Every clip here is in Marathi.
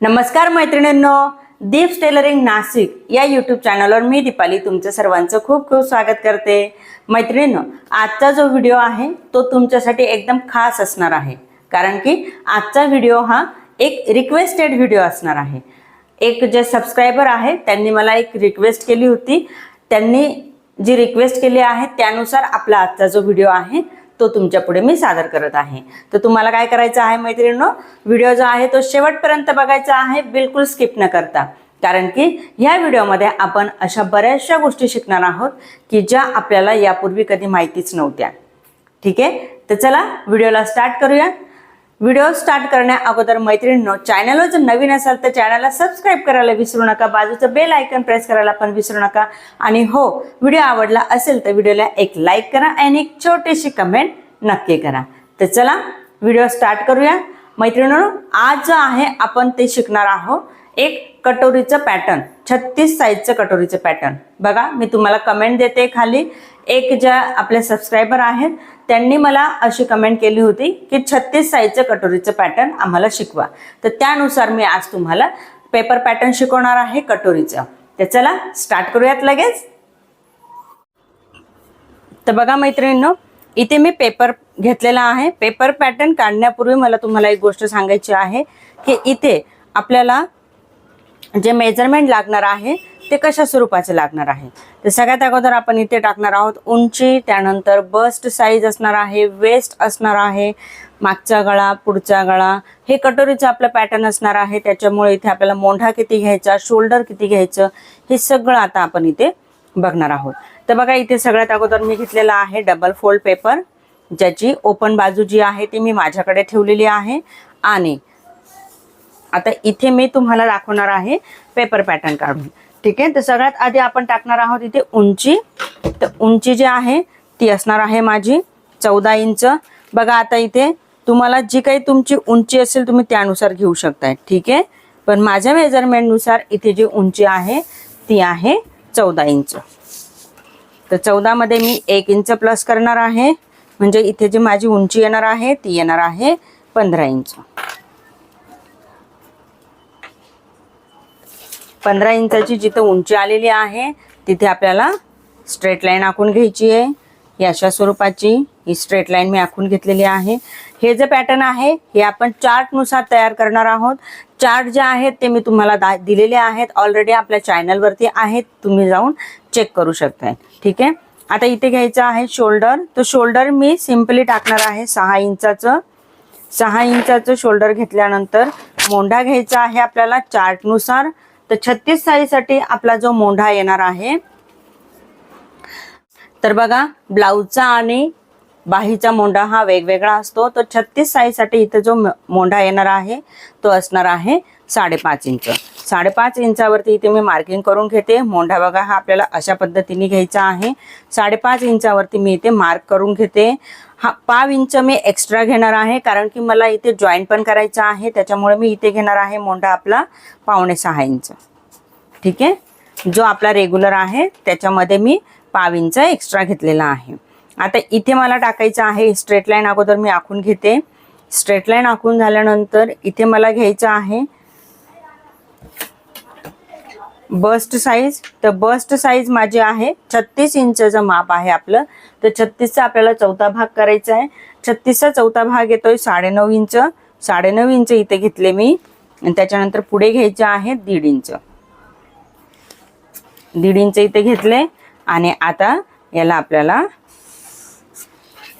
नमस्कार मैत्रिणींनो दीप्स टेलरिंग नाशिक या यूट्यूब चॅनलवर मी दीपाली तुमचं सर्वांचं खूप खूप स्वागत करते. मैत्रिणींनो आजचा जो व्हिडिओ आहे तो तुमच्यासाठी एकदम खास असणार आहे. कारण की आजचा व्हिडिओ हा एक रिक्वेस्टेड व्हिडिओ असणार आहे. एक जे सबस्क्रायबर आहे त्यांनी मला एक रिक्वेस्ट केली होती. त्यांनी जी रिक्वेस्ट केली आहे त्यानुसार आपला आजचा जो व्हिडिओ आहे तो तुमच्यापुढे मी सादर करत आहे. तर तुम्हाला काय करायचं आहे मैत्रिणींनो? व्हिडिओ जो आहे तो शेवटपर्यंत बघायचा आहे बिलकुल स्किप न करता. कारण की ह्या व्हिडिओमध्ये आपण अशा बऱ्याचशा गोष्टी शिकणार आहोत की ज्या आपल्याला यापूर्वी कधी माहितीच नव्हत्या. ठीक आहे? तर चला व्हिडिओला स्टार्ट करूया. व्हिडिओ स्टार्ट करण्या अगोदर मैत्रिणींनो चॅनलवर जर नवीन असाल तर चॅनलला सबस्क्राईब करायला विसरू नका. बाजूचं बेल आयकन प्रेस करायला पण विसरू नका. आणि हो व्हिडिओ आवडला असेल तर व्हिडिओला एक लाईक करा आणि एक छोटीशी कमेंट नक्की करा. तर चला व्हिडिओ स्टार्ट करूया. मैत्रिणींनो आज जो आहे आपण ते शिकणार आहोत. एक कटोरीचं पॅटर्न छत्तीस साईजचं कटोरीचं पॅटर्न बघा मी तुम्हाला कमेंट देते खाली. एक ज्या आपले सबस्क्रायबर आहेत त्यांनी मला अशी कमेंट केली होती की छत्तीस साईजचं कटोरीचं पॅटर्न आम्हाला शिकवा. तर त्यानुसार मी आज तुम्हाला पेपर पॅटर्न शिकवणार आहे कटोरीचं. तर चला स्टार्ट करूयात लगेच. तर बघा मैत्रिणींनो इथे मी पेपर घेतलेला आहे. पेपर पॅटर्न काढण्यापूर्वी मला तुम्हाला एक गोष्ट सांगायची आहे की इथे आपल्याला जे मेजरमेंट लागणार आहे ते कशा स्वरूपाचे लागणार आहे? तर सगळ्यात अगोदर आपण इथे टाकणार आहोत उंची त्यानंतर बस्ट साईज असणार आहे वेस्ट असणार आहे मागचा गळा पुढचा गळा. हे कटोरीचं आपलं पॅटर्न असणार आहे त्याच्यामुळे इथे आपल्याला मोंढा किती घ्यायचा शोल्डर किती घ्यायचं हे सगळं आता आपण इथे बघणार आहोत. तर बघा इथे सगळ्यात अगोदर मी घेतलेला आहे डबल फोल्ड पेपर ज्याची ओपन बाजू जी आहे ती मी माझ्याकडे ठेवलेली आहे. आणि आता इथे मी तुम्हाला दाखवणार आहे पेपर पॅटर्न काढून. ठीक आहे? तर सगळ्यात आधी आपण टाकणार आहोत इथे उंची. तर उंची जी आहे ती असणार आहे माझी चौदा इंच. बघा आता इथे तुम्हाला जी काही तुमची उंची असेल तुम्ही त्यानुसार घेऊ शकताय. ठीक आहे? पण माझ्या मेजरमेंटनुसार इथे जी उंची आहे ती आहे चौदा इंच. तर चौदामध्ये मी एक इंच प्लस करणार आहे. म्हणजे इथे जी माझी उंची येणार आहे ती येणार आहे पंधरा इंच. पंधरा इंचाची जिथं उंची आलेली आहे तिथे आपल्याला स्ट्रेट लाईन आखून घ्यायची आहे. ही अशा स्वरूपाची ही स्ट्रेट लाईन मी आखून घेतलेली आहे. हे जे पॅटर्न आहे हे आपण चार्टनुसार तयार करणार आहोत. चार्ट जे आहेत ते मी तुम्हाला दा दिलेले आहेत. ऑलरेडी आपल्या चॅनलवरती आहेत. तुम्ही जाऊन चेक करू शकताय. ठीक आहे? आता इथे घ्यायचं आहे शोल्डर तर शोल्डर मी सिम्पली टाकणार आहे सहा इंचाचं. सहा इंचाचं शोल्डर घेतल्यानंतर मोंढा घ्यायचा आहे आपल्याला चार्टनुसार तर छत्तीस साईजसाठी आपला जो मोंढा येणार आहे तर बघा ब्लाऊजचा आणि बाहीचा मोंढा हा वेगवेगळा असतो. तर छत्तीस साईजसाठी इथे जो मोंढा येणार आहे तो असणार आहे साडेपाच इंच. साडेपाच इंचावरती इथे मी मार्किंग करून घेते. मोंढा बघा हा आपल्याला अशा पद्धतीने घ्यायचा आहे. साडेपाच इंचावरती मी इथे मार्क करून घेते. हा पाव इंच मी एक्स्ट्रा घेणार आहे कारण की मला इथे जॉईंट पण करायचा आहे त्याच्यामुळे मी इथे घेणार आहे मोंडा आपला पावणे सहा इंच. ठीक आहे? जो आपला रेग्युलर आहे त्याच्यामध्ये मी पाव इंच एक्स्ट्रा घेतलेला आहे. आता इथे मला टाकायचं आहे स्ट्रेट लाईन अगोदर मी आखून घेते. स्ट्रेट लाईन आखून झाल्यानंतर इथे मला घ्यायचं आहे बस्ट साईज तर बस्ट साईज माझी आहे. छत्तीस इंचचं माप आहे आपलं. तर छत्तीसचा आपल्याला चौथा भाग करायचा आहे. छत्तीसचा चौथा भाग येतोय साडेनऊ इंच. साडेनऊ इंच इथे घेतले मी. आणि त्याच्यानंतर पुढे घ्यायचे आहे दीड इंच. दीड इंच इथे घेतले. आणि आता याला आपल्याला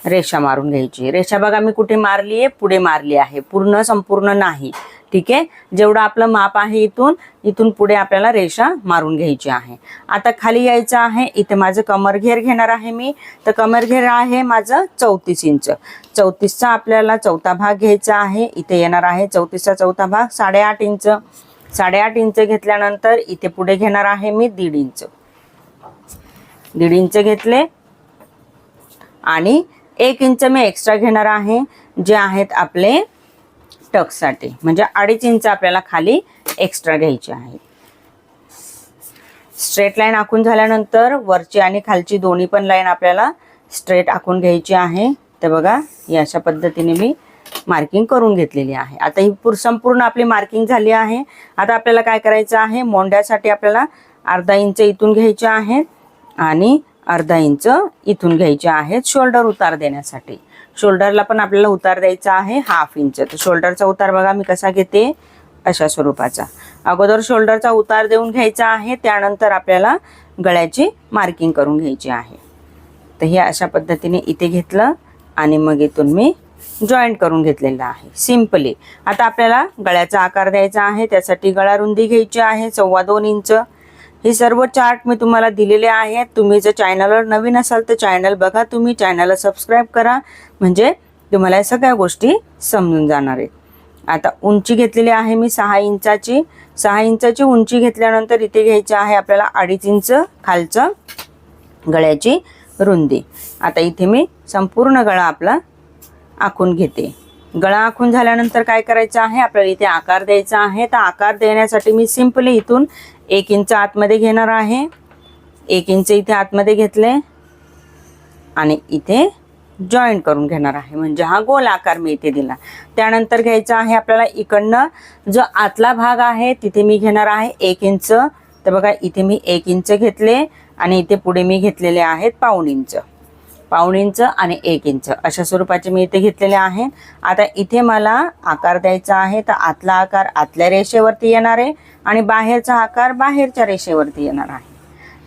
रेषा मारून घ्यायची रेषा बघा मी कुठे मारली आहे पुढे मारली आहे. पूर्ण संपूर्ण नाही. ठीक आहे? जेवढं आपलं माप आहे इथून इथून पुढे आपल्याला रेषा मारून घ्यायची आहे. आता खाली यायचं आहे इथे माझं कमरघेर घेणार आहे मी. तर कमरघेर आहे माझं चौतीस इंच. चौतीसचा आपल्याला चौथा भाग घ्यायचा आहे. इथे येणार आहे चौतीसचा चौथा भाग साडेआठ इंच. साडेआठ इंच घेतल्यानंतर इथे पुढे घेणार आहे मी दीड इंच. दीड इंच घेतले. आणि एक इंच मी एक्स्ट्रा घेणार आहे. जे आहेत आपले टकसाठी. म्हणजे अडीच इंच आपल्याला खाली एक्स्ट्रा घ्यायची आहे. स्ट्रेट लाईन आखून झाल्यानंतर वरची आणि खालची दोन्ही पण लाईन आपल्याला स्ट्रेट आखून घ्यायची आहे. तर बघा या अशा पद्धतीने मी मार्किंग करून घेतलेली आहे. आता ही पूर संपूर्ण आपली मार्किंग झाली आहे. आता आपल्याला काय करायचं आहे? मोंड्यासाठी आपल्याला अर्धा इंच इथून घ्यायचे आहेत आणि अर्धा इंच इथून घ्यायचे आहेत शोल्डर उतार देण्यासाठी. शोल्डरला पण आपल्याला उतार द्यायचा आहे हाफ इंच. तर शोल्डरचा उतार बघा मी कसा घेते? अशा स्वरूपाचा. अगोदर शोल्डरचा उतार देऊन घ्यायचा आहे त्यानंतर आपल्याला गळ्याची मार्किंग करून घ्यायची आहे. तर हे अशा पद्धतीने इथे घेतलं आणि मग इथून मी जॉईंट करून घेतलेलं आहे. सिम्पली. आता आपल्याला गळ्याचा आकार द्यायचा आहे त्यासाठी गळा रुंदी घ्यायची आहे सव्वा दोन इंच. हे सर्व चार्ट मी तुम्हाला दिलेले आहेत. तुम्ही जर चॅनलवर नवीन असाल तर चॅनल बघा तुम्ही. चॅनलला सबस्क्राईब करा. म्हणजे तुम्हाला या सगळ्या गोष्टी समजून जाणार आहेत. आता उंची घेतलेली आहे मी सहा इंचाची. सहा इंचाची उंची घेतल्यानंतर इथे घ्यायची आहे आपल्याला अडीच इंच खालचं गळ्याची रुंदी. आता इथे मी संपूर्ण गळा आपला आखून घेते. गळा आखून झाल्यानंतर काय करायचं आहे? आपल्याला इथे आकार द्यायचा आहे. तर आकार देण्यासाठी मी सिम्पली इथून एक इंच आतमध्ये घेणार आहे. एक इंच इथे आतमध्ये घेतले आणि इथे जॉईंट करून घेणार आहे. म्हणजे हा गोल आकार मी इथे दिला. त्यानंतर घ्यायचा आहे आपल्याला इकडनं जो आतला भाग आहे तिथे मी घेणार आहे एक इंच. तर बघा इथे मी एक इंच घेतले आणि इथे पुढे मी घेतलेले आहेत पाऊण इंच. पाऊण इंच आणि एक इंच. अशा स्वरूपाचे मी इथे घेतलेले आहेत. आता इथे मला आकार द्यायचा आहे. तर आतला आकार आतल्या रेषेवरती येणार आहे. आणि बाहेरचा आकार बाहेरच्या रेषेवरती येणार आहे.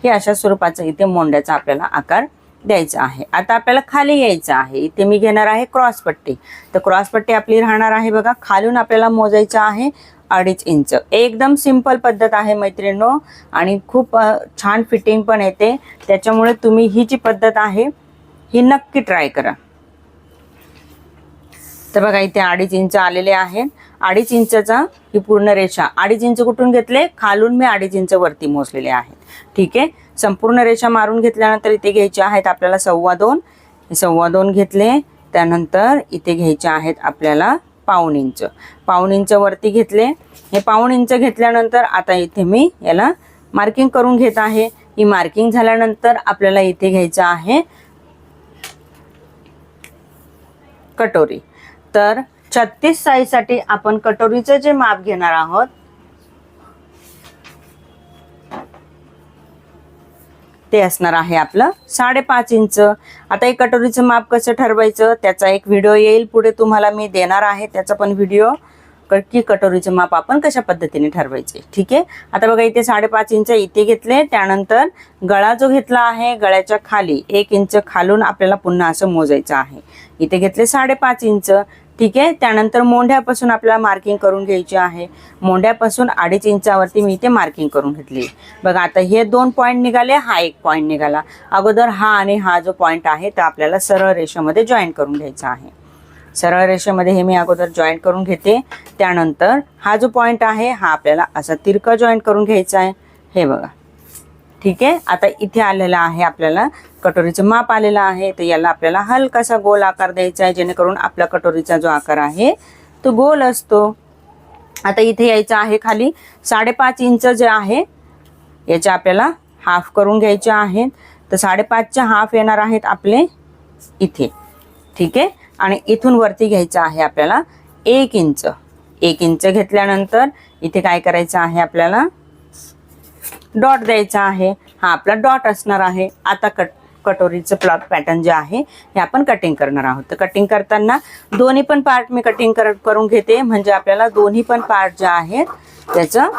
हे अशा स्वरूपाचं इथे मोंड्याचा आपल्याला आकार द्यायचा आहे. आता आपल्याला खाली यायचं आहे. इथे मी घेणार आहे क्रॉस पट्टी. तर क्रॉस पट्टी आपली राहणार आहे बघा. खालून आपल्याला मोजायचं आहे अडीच इंच. एकदम सिंपल पद्धत आहे मैत्रिणींनो. आणि खूप छान फिटिंग पण येते. त्याच्यामुळे तुम्ही ही जी पद्धत आहे ही नक्की ट्राय करा. तर बघा इथे अडीच इंच आलेले आहेत. अडीच इंचचा ही पूर्ण रेषा. अडीच इंच कुठून घेतले? खालून मी अडीच इंच वरती मोजलेले आहेत. ठीक आहे? संपूर्ण रेषा मारून घेतल्यानंतर इथे घ्यायचे आहेत आपल्याला सव्वा दोन. सव्वा दोन घेतले. त्यानंतर इथे घ्यायचे आहेत आपल्याला पाऊण इंच. पाऊण इंच वरती घेतले. हे पाऊण इंच घेतल्यानंतर आता इथे मी याला मार्किंग करून घेत आहे. ही मार्किंग झाल्यानंतर आपल्याला इथे घ्यायचं आहे कटोरी. तर छत्तीस साईजसाठी आपण कटोरीचं जे माप घेणार आहोत ते असणार आहे आपलं साडेपाच इंच. आता एक कटोरीचं माप कसं ठरवायचं त्याचा एक व्हिडिओ येईल पुढे तुम्हाला मी देणार आहे त्याचा पण व्हिडिओ की कटोरीचं माप आपण कशा पद्धतीने ठरवायचे. ठीक आहे? आता बघा इथे साडेपाच इंच इथे घेतले त्यानंतर गळा जो घेतला आहे गळ्याच्या खाली एक इंच खालून आपल्याला पुन्हा असं मोजायचं आहे. इथे घेतले साडेपाच इंच. ठीक आहे? त्यानंतर मोंढ्यापासून आपल्याला मार्किंग करून घ्यायची आहे. मोंढ्यापासून अडीच इंचावरती मी इथे मार्किंग करून घेतली. बघा आता हे दोन पॉईंट निघाले हा एक पॉईंट निघाला. अगोदर हा आणि हा जो पॉईंट आहे तो आपल्याला सरळ रेषेमध्ये जॉईन करून घ्यायचा आहे. सरळ रेषेमध्ये हे मी अगोदर जॉईंट करून घेते. त्यानंतर हा जो पॉईंट आहे हा आपल्याला असा तिरका जॉईन करून घ्यायचा आहे. हे बघा. ठीक आहे? आता इथे आलेला आहे आपल्याला कटोरीचं माप आलेलं आहे तर याला आपल्याला हलकासा गोल आकार द्यायचा आहे जेणेकरून आपला कटोरीचा जो आकार आहे तो गोल असतो. आता इथे यायचं आहे खाली साडेपाच इंच जे आहे याचे आपल्याला हाफ करून घ्यायचे आहेत तर साडेपाचचे हाफ येणार आहेत आपले इथे. ठीक आहे? आणि इथून वरती घ्यायचं आहे आपल्याला एक इंच. एक इंच घेतल्यानंतर इथे काय करायचं आहे आपल्याला? डॉट द्यायचा आहे. हा आपला डॉट असणार आहे. आता कट कटोरीचं प्लॉट पॅटर्न जे आहे हे आपण कटिंग करणार आहोत. तर कटिंग करताना दोन्ही पण पार्ट मी कटिंग कर करून घेते. म्हणजे आपल्याला दोन्ही पण पार्ट जे आहेत त्याचं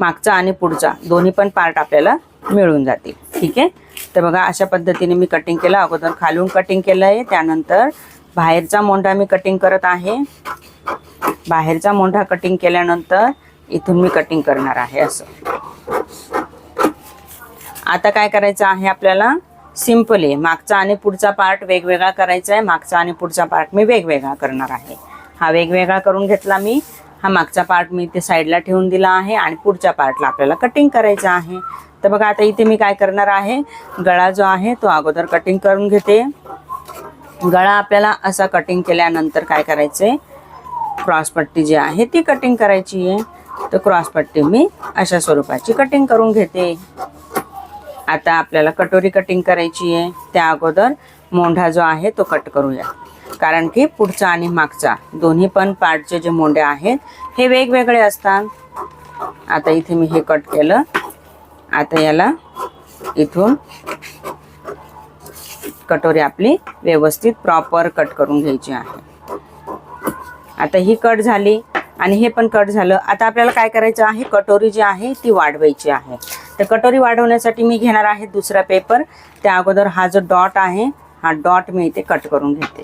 मागचा आणि पुढचा दोन्ही पण पार्ट आपल्याला मिळून जातील. ठीक आहे? तर बघा अशा पद्धतीने मी कटिंग केलं. अगोदर खालून कटिंग केलं आहे. त्यानंतर बाहेरचा मोंढा मी कटिंग करत आहे. बाहेरचा मोंढा कटिंग केल्यानंतर इथून मी कटिंग करणार आहे असं. आता काय करायचं आहे आपल्याला? सिंपल आहे. मागचा आणि पुढचा पार्ट वेगवेगळा करायचा आहे. मागचा आणि पुढचा पार्ट मी वेगवेगळा करणार आहे. हा वेगवेगळा करून घेतला मी. हा मागचा पार्ट मी इथे साईडला ठेवून दिला आहे आणि पुढच्या पार्टला आपल्याला कटिंग करायचं आहे. तर बघा आता इथे मी काय करणार आहे? गळा जो आहे तो अगोदर कटिंग करून घेते. गळा आपल्याला असा कटिंग केल्यानंतर काय करायचं आहे क्रॉसपट्टी जी आहे ती कटिंग करायची आहे. तर क्रॉसपट्टी मी अशा स्वरूपाची कटिंग करून घेते. आता आपल्याला कटोरी कटिंग करायची आहे. त्या अगोदर मोंढा जो आहे तो कट करूया. कारण की पुढचा आणि मागचा दोन्ही पण पार्टचे जे मोंडे आहेत हे वेगवेगळे असतात. आता इथे मी हे कट केलं. आता याला इथून कटोरी आपली व्यवस्थित प्रॉपर कट करून घ्यायची आहे. आता ही कट झाली. आणि हे पण कट झालं. आता आपल्याला काय करायचं आहे? कटोरी जी आहे ती वाढवायची आहे. तर कटोरी वाढवण्यासाठी मी घेणार आहे दुसरा पेपर त्या अगोदर हा जो डॉट आहे हा डॉट मी इथे कट करून घेते.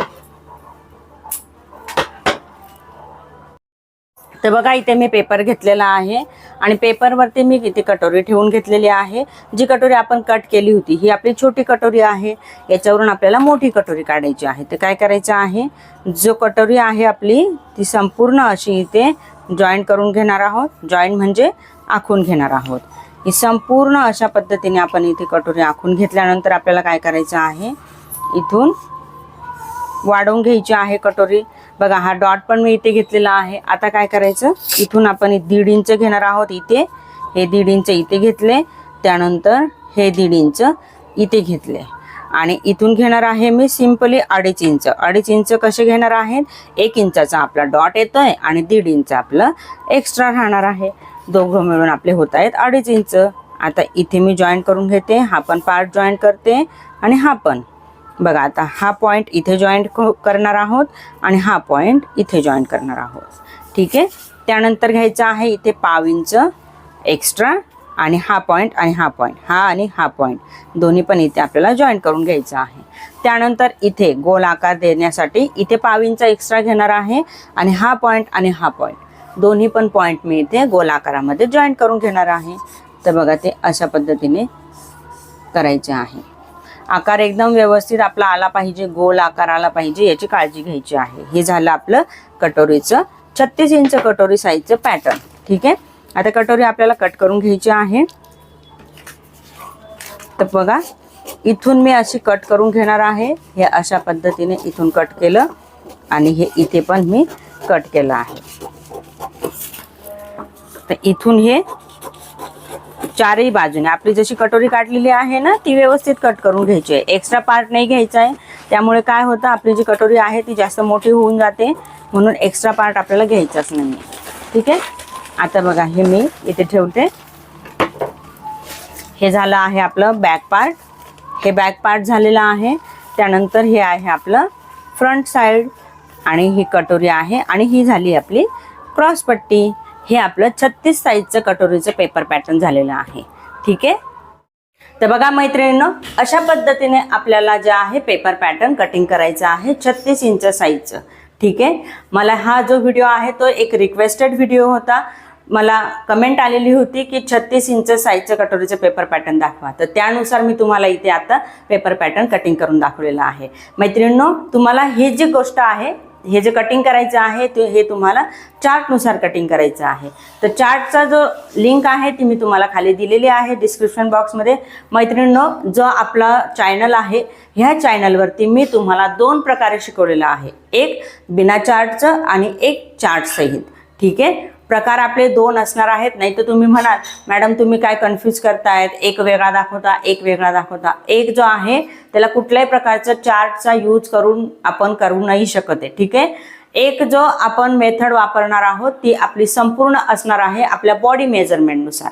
तर बघा इथे मी पेपर घेतलेला आहे आणि पेपरवरती मी इथे कटोरी ठेवून घेतलेली आहे. जी कटोरी आपण कट केली होती ही आपली छोटी कटोरी आहे. याच्यावरून आपल्याला मोठी कटोरी काढायची आहे. तर काय करायचं आहे? जो कटोरी आहे आपली ती संपूर्ण अशी इथे जॉईंट करून घेणार आहोत. जॉईंट म्हणजे आखून घेणार आहोत. ही संपूर्ण अशा पद्धतीने आपण इथे कटोरी आखून घेतल्यानंतर आपल्याला काय करायचं आहे? इथून वाढवून घ्यायची आहे कटोरी. बघा हा डॉट पण मी इथे घेतलेला आहे. आता काय करायचं? इथून आपण दीड इंच घेणार आहोत इथे. हे दीड इंच इथे घेतले. त्यानंतर हे दीड इंच इथे घेतले. आणि इथून घेणार आहे मी सिम्पली अडीच इंच. अडीच इंच कसे घेणार आहेत? एक इंचाचा आपला डॉट येतोय आणि दीड इंच आपलं एक्स्ट्रा राहणार आहे. दोघं मिळून आपले होत आहेत अडीच इंच. आता इथे मी जॉईन करून घेते. हा पण पार्ट जॉईन करते आणि हा पण. बघा आता हा पॉईंट इथे जॉईंट करणार आहोत आणि हा पॉईंट इथे जॉईंट करणार आहोत. ठीक आहे? त्यानंतर घ्यायचं आहे इथे पाव इंच एक्स्ट्रा आणि हा पॉईंट आणि हा पॉईंट हा आणि हा पॉईंट दोन्ही पण इथे आपल्याला जॉईंट करून घ्यायचं आहे. त्यानंतर इथे गोल आकार देण्यासाठी इथे पाव इंच एक्स्ट्रा घेणार आहे आणि हा पॉईंट आणि हा पॉईंट दोन्ही पण पॉईंट मी इथे गोल आकारामध्ये जॉईंट करून घेणार आहे. तर बघा ते अशा पद्धतीने करायचे आहे. आकार एकदम व्यवस्थित आपला आला पाहिजे गोल आकार आला पाहिजे याची काळजी घ्यायची आहे. हे झालं आपलं कटोरीचं छत्तीस इंच कटोरी साईजचं पॅटर्न ठीक आहे? आता कटोरी आपल्याला कट करून घ्यायची आहे. तर बघा इथून मी अशी कट करून घेणार आहे. हे अशा पद्धतीने इथून कट केलं आणि हे इथे पण मी कट केलं आहे. तर इथून हे चारही बाजूने. आपली जशी कटोरी काढलेली आहे ना ती व्यवस्थित कट करून घ्यायची आहे. एक्स्ट्रा पार्ट नाही घ्यायचा आहे. त्यामुळे काय होतं आपली जी कटोरी आहे ती जास्त मोठी होऊन जाते. म्हणून एक्स्ट्रा पार्ट आपल्याला घ्यायचाच नाही ठीक आहे? आता बघा हे मी इथे ठेवते. हे झालं आहे आपलं बॅक पार्ट हे बॅक पार्ट झालेलं आहे. त्यानंतर हे आहे आपलं फ्रंट साईड आणि ही कटोरी आहे आणि ही झाली आपली क्रॉसपट्टी हे आपलं छत्तीस साईजचं कटोरीचं पेपर पॅटर्न झालेलं आहे. ठीक आहे? तर बघा मैत्रिणींनो अशा पद्धतीने आपल्याला जे आहे पेपर पॅटर्न कटिंग करायचं आहे छत्तीस इंच साईजचं. ठीक आहे? मला हा जो व्हिडिओ आहे तो एक रिक्वेस्टेड व्हिडिओ होता. मला कमेंट आलेली होती की छत्तीस इंच साईजचं कटोरीचं पेपर पॅटर्न दाखवा. तर त्यानुसार मी तुम्हाला इथे आता पेपर पॅटर्न कटिंग करून दाखवलेलं आहे. मैत्रिणींनो तुम्हाला ही जी गोष्ट आहे हे जे कटिंग करायचं आहे ते हे तुम्हाला चार्टनुसार कटिंग करायचं आहे. तर चार्टचा जो लिंक आहे ती मी तुम्हाला खाली दिलेली आहे डिस्क्रिप्शन बॉक्समध्ये मैत्रिणींनो जो आपला चॅनल आहे ह्या चॅनलवरती मी तुम्हाला दोन प्रकारे शिकवलेलं आहे. एक बिना चार्टचं आणि एक चार्टसहित ठीक आहे? प्रकार आपले दोन असणार आहेत. नाही तर तुम्ही म्हणाल मॅडम तुम्ही काय कन्फ्यूज करतायत? एक वेगळा दाखवता एक वेगळा दाखवता. एक जो आहे त्याला कुठल्याही प्रकारचा चार्टचा यूज करून आपण करू नाही शकत आहे. ठीक आहे? एक जो आपण मेथड वापरणार आहोत ती आपली संपूर्ण असणार आहे आपल्या बॉडी मेजरमेंटनुसार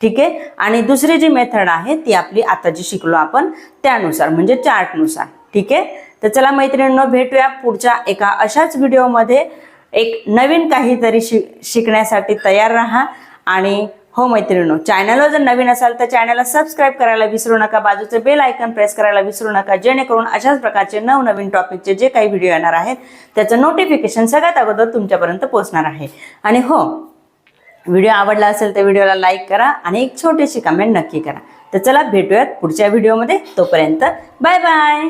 ठीक आहे? आणि दुसरी जी मेथड आहे ती आपली आता जी शिकलो आपण त्यानुसार म्हणजे चार्टनुसार ठीक आहे? तर चला मैत्रिणींनो भेटूया पुढच्या एका अशाच व्हिडिओमध्ये एक नवीन काहीतरी शिक शिकण्यासाठी तयार राहा. आणि हो मैत्रिणींनो चॅनलवर जर नवीन असाल तर चॅनलला सबस्क्राईब करायला विसरू नका. बाजूचं बेल आयकन प्रेस करायला विसरू नका. जेणेकरून अशाच प्रकारचे नवनवीन टॉपिकचे जे काही व्हिडिओ येणार आहेत त्याचं नोटिफिकेशन सगळ्यात अगोदर तुमच्यापर्यंत पोहोचणार आहे. आणि हो व्हिडिओ आवडला असेल तर व्हिडिओला लाईक करा आणि एक छोटीशी कमेंट नक्की करा. तर चला भेटूयात पुढच्या व्हिडिओमध्ये तोपर्यंत बाय बाय